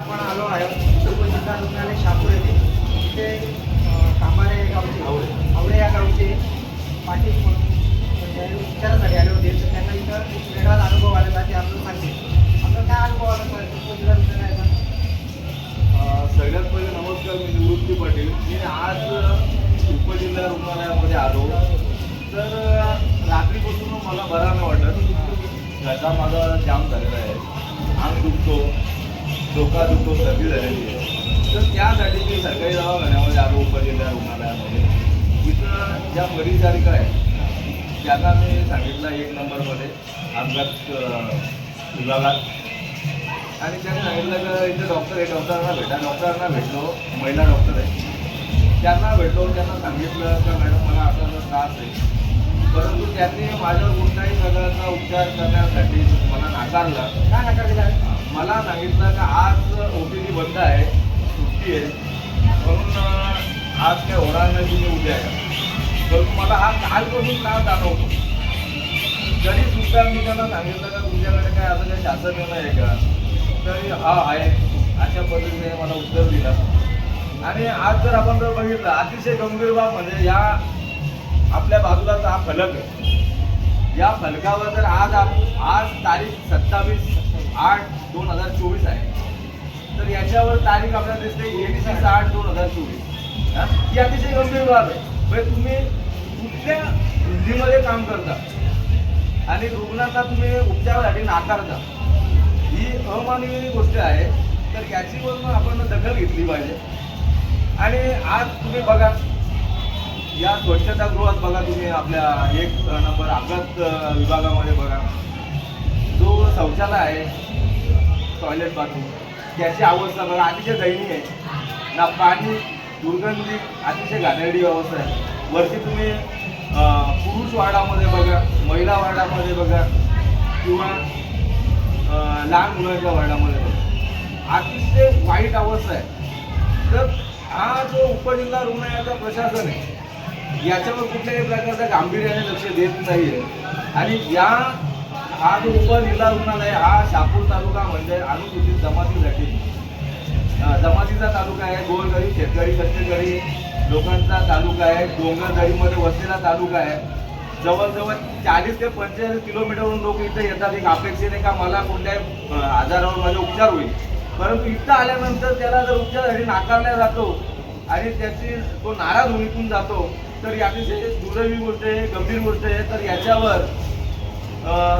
आपण आलो आहे उपजिल्हा रुग्णालय शापूर येथे. तिथे कामारे गावचे आवळे या गावचे पाटील म्हणून म्हणजे उपचारासाठी आले होते. तर त्यांना इथं एक वेगळाच अनुभव आलेला ते आपल्याला सांगते आपला काय अनुभव आला सर उपजिल्हा रुग्णालयाचा? सगळ्यात पहिले नमस्कार मी निवृत्ती पाटील. मी आज उपजिल्हा रुग्णालयामध्ये आलो. तर रात्रीपासून मला बरा नाही वाटत. घसा माझा जाम झालेला आहे. अंग दुखतो. डोका दुखतो सर्दी झालेली आहे. तर त्यासाठी मी सरकारी दवाखान्यामध्ये आलो उपजिल्हा रुग्णालयामध्ये. तिथं ज्या परिचारिका आहेत त्यांना मी सांगितलं एक नंबरमध्ये अपघात विभागात आणि त्यांनी सांगितलं का इथे डॉक्टर आहे डॉक्टरांना भेटा डॉक्टरांना भेटलो महिला डॉक्टर आहे. त्यांना भेटलो त्यांना सांगितलं का मॅडम मला असा असा त्रास आहे. परंतु त्यांनी माझ्यावर कोणत्याही प्रकारचा उपचार करण्यासाठी मला नाकारला. काय नाकारला? मला सांगितलं का आज ओ पी डी बंद आहे सुट्टी आहे. म्हणून आज काय होणार नाही तुम्ही उद्या या परंतु मला हा कालपासून त्रास जाणवतो. जरी सुद्धा मी त्यांना सांगितलं का तुमच्याकडे काय असं काही शासन निर्णय आहे का तरी हा आहे. अशा पद्धतीने मला उत्तर दिलं. आणि आज जर आपण जर बघितलं अतिशय गंभीर बाब म्हणजे या आपल्या बाजूलाचा हा फलक आहे. या फलकावर जर आज आज तारीख सत्तावीस आठ दोन हजार चोवीस आहे. तर याच्यावर तारीख आपल्याला दिसते एकतीस आठ दोन हजार चोवीस. ही? अतिशय गंभीर बाब आहे. म्हणजे तुम्ही कुठल्या वृद्धीमध्ये काम करता? आणि रुग्णाचा तुम्ही उपचारासाठी नाकारता? ही अमानवीय गोष्ट आहे. तर याची पण आपण दखल घेतली पाहिजे. आणि आज तुम्ही बघा या स्वच्छतागृहात बघा तुम्ही आपल्या एक नंबर अपघात विभागामध्ये बघा. जो शौचालय आहे टॉयलेट बाथरूम त्याची अवस्था बघा अतिशय दयनीय आहे. ना पाणी दुर्गंधी अतिशय घाणेरडी अवस्था आहे. वरती तुम्ही पुरुष वार्डामध्ये बघा महिला वार्डामध्ये बघा किंवा लहान मुलांच्या वार्डामध्ये बघा. अतिशय वाईट अवस्था आहे. तर हा जो उपजिल्हा रुग्णालयाचा प्रशासन आहे याच्यावर कुठल्याही प्रकारचा गांभीर्याने लक्ष देत नाही आहे आणि या हा जो उपजिल्हा रुग्णालय हा शापूर तालुका म्हणजे अनुसूचित जमातीसाठी जमातीचा तालुका आहे गोरगरीब शेतकरी कष्टकरी लोकांचा तालुका आहे डोंगरदरीमध्ये वसलेला तालुका आहे. जवळजवळ चाळीस ते पंचेचाळीस किलोमीटरवरून लोक इथं येतात. एक अपेक्षेने का मला कोणत्याही आजारावर माझा उपचार होईल. परंतु इथं आल्यानंतर त्याला जर उपचारासाठी नाकारला जातो आणि त्याची तो नाराज होऊन जातो तर याची अतिशय दुर्दैवी गोष्ट आहे गंभीर गोष्ट आहे. तर याच्यावर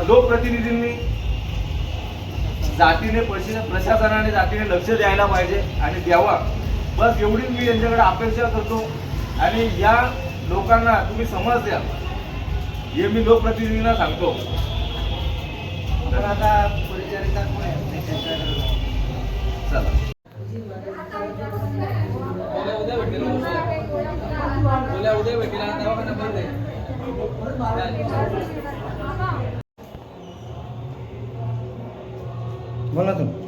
लोकप्रतिनिधींनी जातीने प्रशि- प्रशासनाने जातीने लक्ष द्यायला पाहिजे आणि द्यावा. बस एवढी मी यांच्याकडे अपेक्षा करतो आणि या लोकांना तुम्ही समज द्या. हे मी लोकप्रतिनिधींना सांगतो. आता परिचारिका. चला. उद्या उद्या भेटेल. दवाखाना बंद आहे बोला तुम्ही.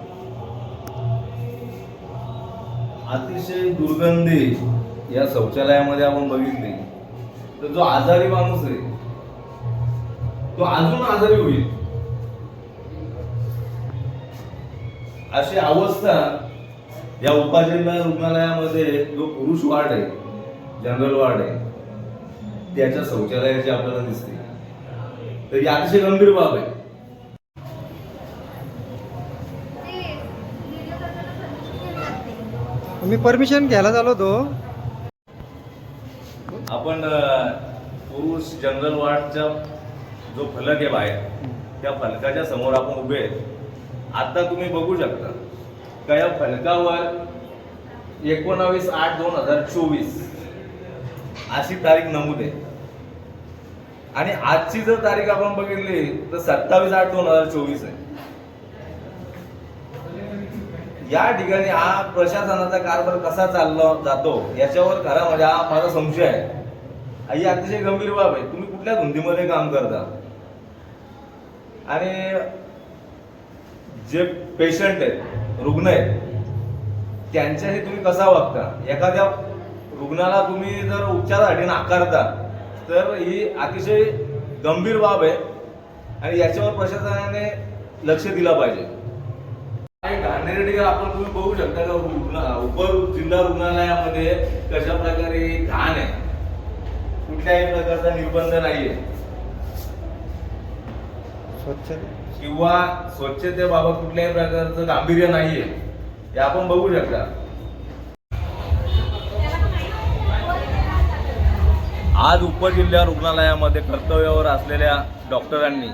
अतिशय दुर्गंधी या शौचालयामध्ये आपण बघितली. तर जो आजारी माणूस आहे तो अजून आजारी होईल. अशी अवस्था या उपाजिल्हा रुग्णालयामध्ये जो पुरुष वार्ड आहे जनरल वार्ड आहे त्याच्या शौचालयाची आपल्याला दिसते. तर ही अतिशय गंभीर बाब आहे. मी परमिशन घ्यायला झालो होतो. आपण पुरुष जनरल वार्डचा जो फलक आहे बाहेर त्या फलकाच्या समोर आपण उभे आहेत. आता तुम्ही बघू शकता का या फलकावर एकोणावीस आठ दोन हजार चोवीस अशी तारीख नमूद आहे. आणि आजची जर तारीख आपण बघितली तर सत्तावीस आठ दोन हजार चोवीस आहे. या ठिकाणी हा प्रशासनाचा कारभार कसा चालला जातो याच्यावर खरा म्हणजे हा माझा संशय आहे. ही अतिशय गंभीर बाब आहे. तुम्ही कुठल्या धुंदीमध्ये काम करता? आणि जे पेशंट आहेत रुग्ण आहेत त्यांच्याशी तुम्ही कसा वागता? एखाद्या रुग्णाला तुम्ही जर उपचारासाठी नाकारता तर ही अतिशय गंभीर बाब आहे आणि याच्यावर प्रशासनाने लक्ष दिलं पाहिजे. काही घाणेरडी आपण तुम्ही बघू शकता का? रुग्ण उपर जिल्हा रुग्णालयामध्ये कशा प्रकारे घाण आहे? कुठल्याही प्रकारचा निर्बंध नाहीये. स्वच्छ किंवा स्वच्छतेबाबत कुठल्याही प्रकारचं गांभीर्य नाहीये. हे आपण बघू शकता. आज उपजिल्हा रुग्णालयामध्ये कर्तव्यावर असलेल्या डॉक्टरांनी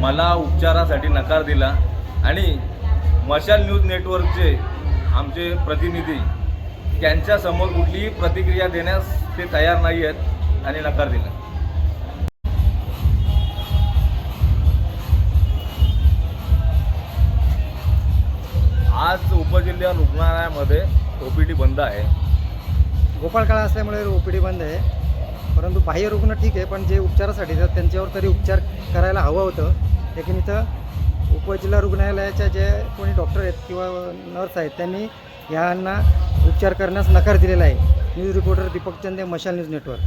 मला उपचारासाठी नकार दिला आणि मशाल न्यूज नेटवर्कचे आमचे प्रतिनिधी त्यांच्यासमोर कुठलीही प्रतिक्रिया देण्यास ते तयार नाही आहेत आणि नकार दिला. आज उपजिल्हा रुग्णालयामध्ये ओपीडी बंद आहे. गोपाळकाळा असल्यामुळे ओ पी डी बंद आहे. परंतु बाह्य रुग्ण ठीक आहे पण जे उपचारासाठी तर त्यांच्यावर तरी उपचार करायला हवं होतं. लेकिन इथं उपजिल्हा रुग्णालयाच्या जे कोणी डॉक्टर आहेत किंवा नर्स आहेत त्यांनी यांना उपचार करण्यास नकार दिलेला आहे. न्यूज रिपोर्टर दीपक चंदे मशाल न्यूज नेटवर्क.